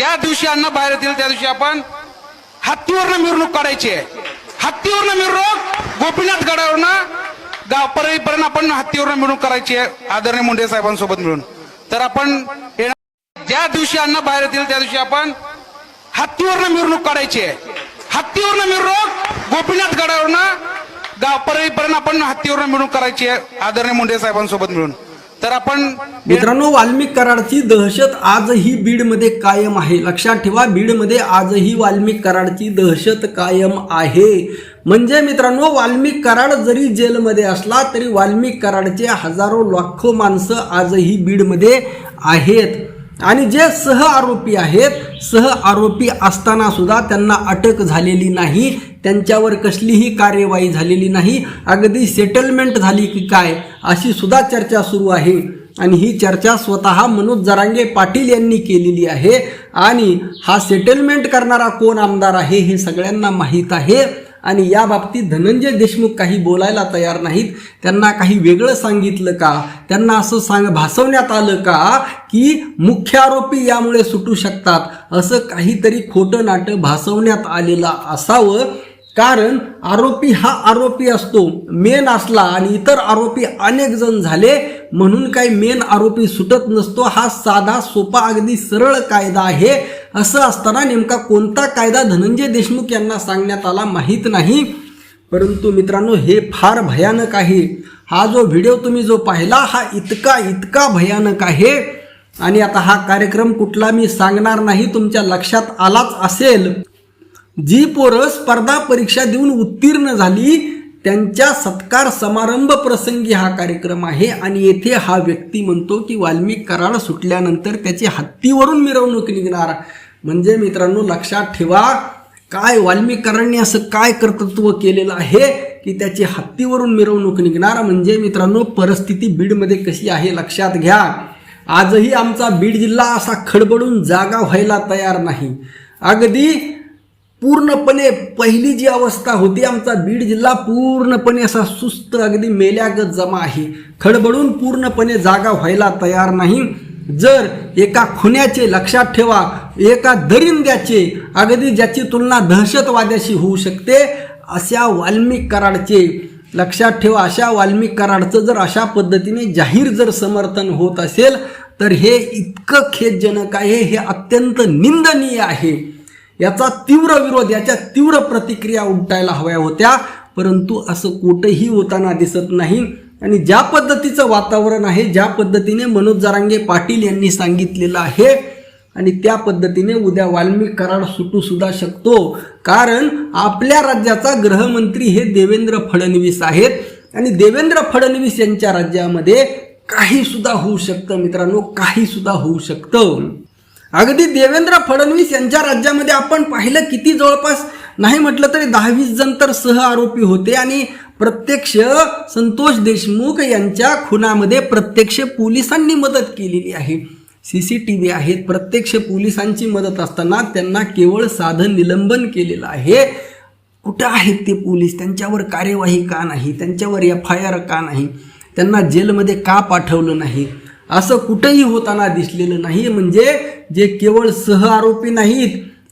ज्या दिवशी अन्न बाहेर येतील त्या दिवशी आपण हत्तीवरनं मिरवणूक काढायची आहे. हत्तीवरनं मिरवणूक गोपीनाथ गडावरनं गावपर्यंत आपण हत्तीवरनं मिरवणूक करायची आहे. आदरणीय मुंडे साहेबांसोबत मिळून. तर आपण येणार- ज्या दिवशी अन्न बाहेर येतील त्या दिवशी आपण हत्तीवरनं मिरवणूक काढायची आहे. हत्तीवरनं मिरवणूक गोपीनाथ गडावरनं गावपर्यंत आपण हत्तीवरनं मिरवणूक करायची आहे. आदरणीय मुंडे साहेबांसोबत मिळून. तर आपण मित्रांनो वाल्मिक कराडची दहशत आजही बीडमध्ये कायम आहे. लक्षात ठेवा बीडमध्ये आजही वाल्मिक कराडची दहशत कायम आहे. म्हणजे मित्रांनो वाल्मिक कराड जरी जेलमध्ये असला तरी वाल्मिक कराडचे हजारो लाखो माणसं आजही बीडमध्ये आहेत. आणि जे सह आरोपी आहेत सह आरोपी असताना सुद्धा त्यांना अटक झालेली नाही त्यांच्यावर कसलीही कार्यवाही झालेली नाही अगदी सेटलमेंट झाली की काय अशी सुद्धा चर्चा सुरू आहे. आणि ही चर्चा स्वतः मनोज जरांगे पाटील यांनी केलेली आहे. आणि हा सेटलमेंट करणारा कोण आमदार आहे हे सगळ्यांना माहीत आहे. आणि या बाबतीत धनंजय देशमुख काही बोलायला तयार नाहीत. त्यांना काही वेगळं सांगितलं का? त्यांना असं सांग भासवण्यात आलं का की मुख्य आरोपी यामुळे सुटू शकतात? असं काहीतरी खोटं नाटं भासवण्यात आलेलं असावं. कारण आरोपी हा आरोपी असतो मेन असला आणि इतर आरोपी अनेक जण झाले म्हणून काही मेन आरोपी सुटत नसतो. हा साधा सोपा अगदी सरळ कायदा आहे. असं असताना नेमका कोणता कायदा धनंजय देशमुख यांना सांगण्यात आला माहीत नाही. परंतु मित्रांनो हे फार भयानक आहे. हा जो व्हिडिओ तुम्ही जो पाहिला हा इतका इतका भयानक आहे. आणि आता हा कार्यक्रम कुठला मी सांगणार नाही तुमच्या लक्षात आलाच असेल. जी पोरं स्पर्धा परीक्षा देऊन उत्तीर्ण झाली त्यांच्या सत्कार समारंभ प्रसंगी हा कार्यक्रम आहे आणि येथे हा व्यक्ती म्हणतो की वाल्मिक कराड सुटल्यानंतर त्याची हत्तीवरून मिरवणूक निघणार. म्हणजे मित्रांनो लक्षात ठेवा काय वाल्मिक कराडने असं काय कर्तृत्व केलेलं आहे की त्याची हत्तीवरून मिरवणूक निघणार? म्हणजे मित्रांनो परिस्थिती बीडमध्ये कशी आहे लक्षात घ्या. आजही आमचा बीड जिल्हा असा खडबडून जागा व्हायला तयार नाही. अगदी पूर्णपणे पहिली जी अवस्था होती आमचा बीड जिल्हा पूर्णपणे असा सुस्त अगदी मेल्यागत जमा आहे. खडबडून पूर्णपणे जागा व्हायला तयार नाही. जर एका खुन्याचे लक्षात ठेवा एका दरिंद्याचे अगदी ज्याची तुलना दहशतवाद्याशी होऊ शकते अशा वाल्मिक कराडचे लक्षात ठेवा. अशा वाल्मिक कराडचं जर अशा पद्धतीने जाहीर जर समर्थन होत असेल तर हे इतकं खेदजनक आहे हे अत्यंत निंदनीय आहे. याचा तीव्र विरोध याच्या तीव्र प्रतिक्रिया उमटायला हव्या होत्या. परंतु असं कुठंही होताना दिसत नाही. आणि ज्या पद्धतीचं वातावरण आहे ज्या पद्धतीने मनोज जारांगे पाटील यांनी सांगितलेलं आहे आणि त्या पद्धतीने उद्या वाल्मिक कराड सुटू सुद्धा शकतो. कारण आपल्या राज्याचा गृहमंत्री हे देवेंद्र फडणवीस आहेत. आणि देवेंद्र फडणवीस यांच्या राज्यामध्ये काही सुद्धा होऊ शकतं मित्रांनो काही सुद्धा होऊ शकतं. अगदी देवेंद्र फडणवीस यांच्या राज्यामध्ये आपण पाहिलं किती जवळपास नाही म्हटलं तरी दहावीस जण तर सह आरोपी होते आणि प्रत्यक्ष संतोष देशमुख यांच्या खुनामध्ये प्रत्यक्ष पोलिसांनी मदत केलेली आहे. सी सी टी व्ही आहेत. प्रत्यक्ष पोलिसांची मदत असताना त्यांना केवळ साधन निलंबन केलेलं आहे. कुठं आहेत ते पोलीस? त्यांच्यावर कार्यवाही का नाही? त्यांच्यावर एफ आय आर का नाही? त्यांना जेलमध्ये का पाठवलं नाही? असं कुठंही होताना दिसलेलं नाही म्हणजे जे केवळ सह आरोपी नाहीत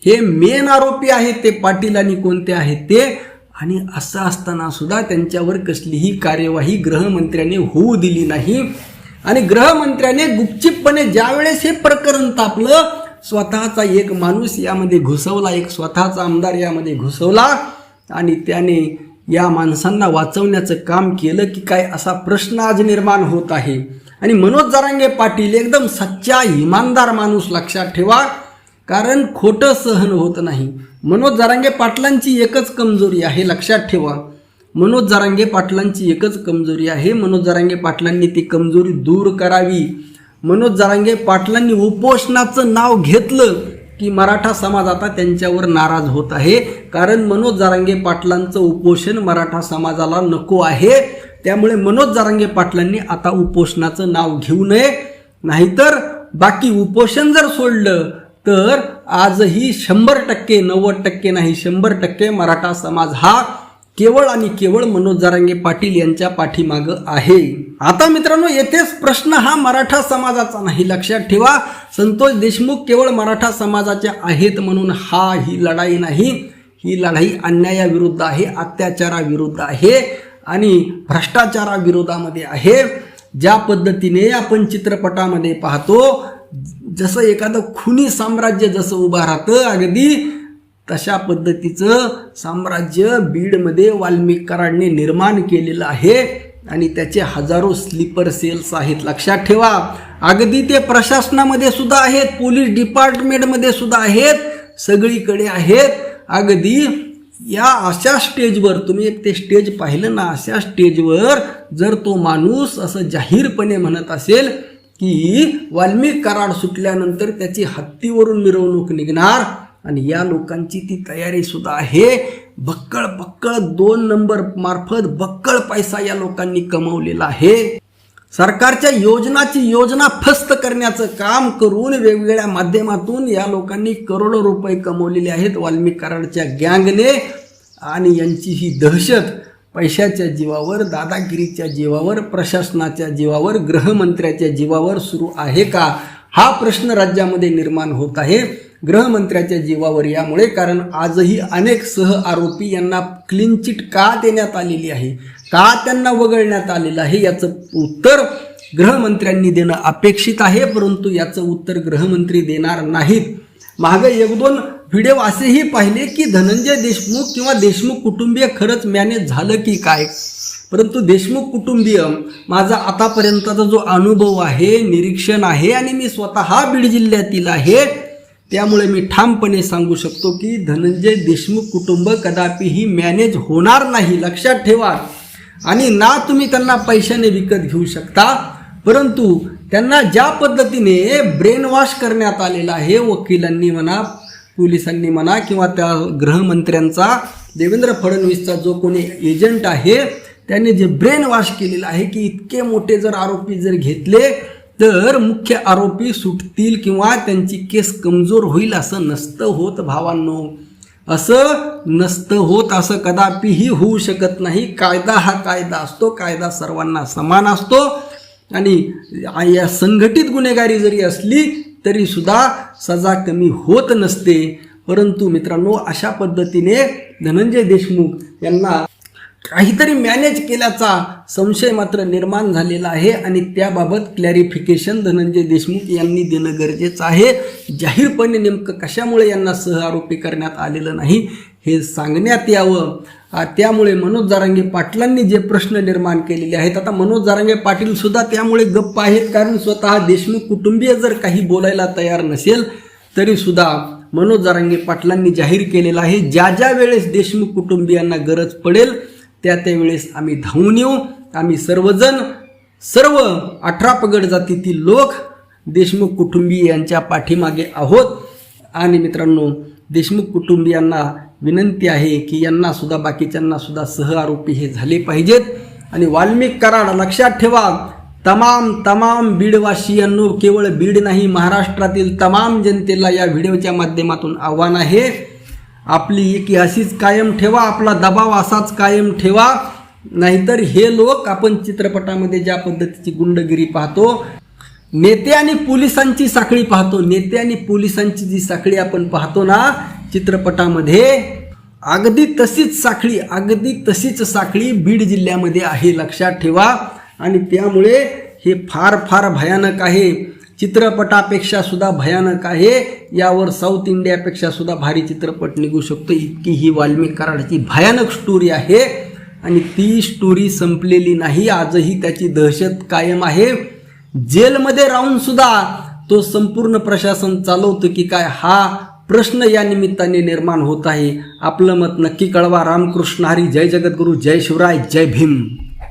हे मेन आरोपी आहेत ते पाटील आणि कोणते आहेत ते. आणि असं असताना सुद्धा त्यांच्यावर कसलीही कार्यवाही गृहमंत्र्याने होऊ दिली नाही. आणि गृहमंत्र्याने गुपचिपपणे ज्यावेळेस हे प्रकरण तापलं स्वतःचा एक माणूस यामध्ये घुसवला एक स्वतःचा आमदार यामध्ये घुसवला. आणि त्याने या माणसांना वाचवण्याचं काम केलं की काय असा प्रश्न आज निर्माण होत आहे. आणि मनोज जरांगे पाटील एकदम सच्चा इमानदार माणूस लक्षात ठेवा. कारण खोटं सहन होत नाही. मनोज जरांगे पाटलांची एकच कमजोरी आहे लक्षात ठेवा. मनोज जरांगे पाटलांची एकच कमजोरी आहे. मनोज जरांगे पाटलांनी ती कमजोरी दूर करावी. मनोज जरांगे पाटलांनी उपोषणाचं नाव घेतलं की मराठा समाज आता त्यांच्यावर नाराज होत आहे. कारण मनोज जरांगे पाटलांचं उपोषण मराठा समाजाला नको आहे. त्यामुळे मनोज जारांगे पाटलांनी आता उपोषणाचं नाव घेऊ नये. नाहीतर बाकी उपोषण जर सोडलं तर आजही शंभर टक्के नव्वद टक्के नाही शंभर टक्के मराठा समाज हा केवळ आणि केवळ मनोज जारांगे पाटील यांच्या पाठीमागं आहे. आता मित्रांनो येथेच प्रश्न हा मराठा समाजाचा नाही. लक्षात ठेवा संतोष देशमुख केवळ मराठा समाजाचे आहेत म्हणून हा ही लढाई नाही. ही लढाई अन्यायाविरुद्ध आहे अत्याचाराविरुद्ध आहे. आणि भ्रष्टाचाराविरोधामध्ये आहे. ज्या पद्धतीने आपण चित्रपटामध्ये पाहतो जसं एखादं खुनी साम्राज्य जसं उभं राहतं अगदी तशा पद्धतीचं साम्राज्य बीडमध्ये वाल्मिकरांनी निर्माण केलेलं आहे आणि त्याचे हजारो स्लीपर सेल्स आहेत. लक्षात ठेवा अगदी ते प्रशासनामध्ये सुद्धा आहेत पोलीस डिपार्टमेंटमध्ये सुद्धा आहेत सगळीकडे आहेत. अगदी या अशा स्टेजवर तुम्ही एक ते स्टेज पाहिलं ना अशा स्टेजवर जर तो माणूस असं जाहीरपणे म्हणत असेल की वाल्मिक कराड सुटल्यानंतर त्याची हत्तीवरून मिरवणूक निघणार आणि या लोकांची ती तयारी सुद्धा आहे बक्कळ बक्कळ दोन नंबर मार्फत बक्कळ पैसा या लोकांनी कमवलेला आहे. सरकारच्या योजनाची योजना फस्त करण्याचं काम करून वेगवेगळ्या माध्यमातून या लोकांनी करोडो रुपये कमवलेले आहेत वाल्मिक कराडच्या गँगने. आणि यांची ही दहशत पैशाच्या जीवावर दादागिरीच्या जीवावर प्रशासनाच्या जीवावर गृहमंत्र्याच्या जीवावर सुरू आहे का? हा प्रश्न राज्यामध्ये निर्माण होत आहे. गृहमंत्र्याच्या जीवावर यामुळे कारण आजही अनेक सह आरोपी यांना क्लीन चिट का देण्यात आलेली आहे का त्यांना वगळण्यात आलेलं आहे याचं उत्तर गृहमंत्र्यांनी देणं अपेक्षित आहे परंतु याचं उत्तर गृहमंत्री देणार नाहीत. मागे एक दोन व्हिडिओ असेही पाहिले की धनंजय देशमुख किंवा देशमुख कुटुंबीय खरंच मॅनेज झालं की काय? परंतु देशमुख कुटुंबीय माझा आतापर्यंतचा जो अनुभव आहे निरीक्षण आहे आणि मी स्वतः बीड जिल्ह्यातील आहे त्यामुळे मी ठामपणे सांगू शकतो की धनंजय देशमुख कुटुंब कदापिही मॅनेज होणार नाही लक्षात ठेवा. आणि ना तुम्ही त्यांना पैशाने विकत घेऊ शकता परंतु त्यांना ज्या पद्धतीने ब्रेन वॉश करण्यात आलेला आहे वकिलांनी म्हणा पोलिसांनी म्हणा किंवा त्या गृहमंत्र्यांचा देवेंद्र फडणवीसचा जो कोणी एजंट आहे त्याने जे ब्रेन वॉश केलेलं आहे की इतके मोठे जर आरोपी जर घेतले तर मुख्य आरोपी सुटतील किंवा त्यांची केस कमजोर होईल असं नसतं होत भावांनो. असं नसतं होत असं कदापिही होऊ शकत नाही. कायदा हा कायदा असतो. कायदा सर्वांना समान असतो. आणि या संघटित गुन्हेगारी जरी असली तरी सुद्धा सजा कमी होत नसते. परंतु मित्रांनो अशा पद्धतीने धनंजय देशमुख यांना काहीतरी मॅनेज केल्याचा संशय मात्र निर्माण झालेला आहे आणि त्याबाबत क्लॅरिफिकेशन धनंजय देशमुख यांनी देणं गरजेचं आहे. जाहीरपणे नेमकं कशामुळे यांना सहआरोपी करण्यात आलेलं नाही हे सांगण्यात यावं. त्यामुळे मनोज जारांगे पाटलांनी जे प्रश्न निर्माण केलेले आहेत आता मनोज जारांगे पाटील सुद्धा त्यामुळे गप्प आहेत कारण स्वतः देशमुख कुटुंबीय जर काही बोलायला तयार नसेल तरी सुद्धा मनोज जारांगे पाटलांनी जाहीर केलेलं आहे. ज्या ज्या वेळेस देशमुख कुटुंबियांना गरज पडेल त्या त्यावेळेस आम्ही धावून येऊ. आम्ही सर्वजण सर्व अठरा पगड जातीतील लोक देशमुख कुटुंबीय यांच्या पाठीमागे आहोत. आणि मित्रांनो देशमुख कुटुंबियांना विनंती आहे की यांना सुद्धा बाकीच्यांना सुद्धा सहआरोपी हे झाले पाहिजेत. आणि वाल्मिक कराड लक्षात ठेवा तमाम तमाम बीडवासियांनो केवळ बीड नाही महाराष्ट्रातील तमाम जनतेला या व्हिडिओच्या माध्यमातून आव्हान आहे. आपली एकी अशीच कायम ठेवा आपला दबाव असाच कायम ठेवा. नाहीतर हे लोक आपण चित्रपटामध्ये ज्या पद्धतीची गुंडगिरी पाहतो नेते आणि पोलिसांची साखळी पाहतो. नेते आणि पोलिसांची जी साखळी आपण पाहतो ना चित्रपटामध्ये अगदी तशीच साखळी अगदी तशीच साखळी बीड जिल्ह्यामध्ये आहे लक्षात ठेवा. आणि त्यामुळे हे फार फार भयानक आहे. चित्रपटापेक्षा सुद्धा भयानक आहे. यावर साऊथ इंडियापेक्षा सुद्धा भारी चित्रपट निघू शकतो. इतकी ही वाल्मिक कराडाची भयानक स्टोरी आहे. आणि ती स्टोरी संपलेली नाही. आजही त्याची दहशत कायम आहे. जेलमध्ये राहून सुद्धा तो संपूर्ण प्रशासन चालवतो की काय? हा प्रश्न या निमित्ताने निर्माण होत आहे. आपलं मत नक्की कळवा. रामकृष्ण हरी. जय जगद्गुरू. जय शिवराय. जय भीम.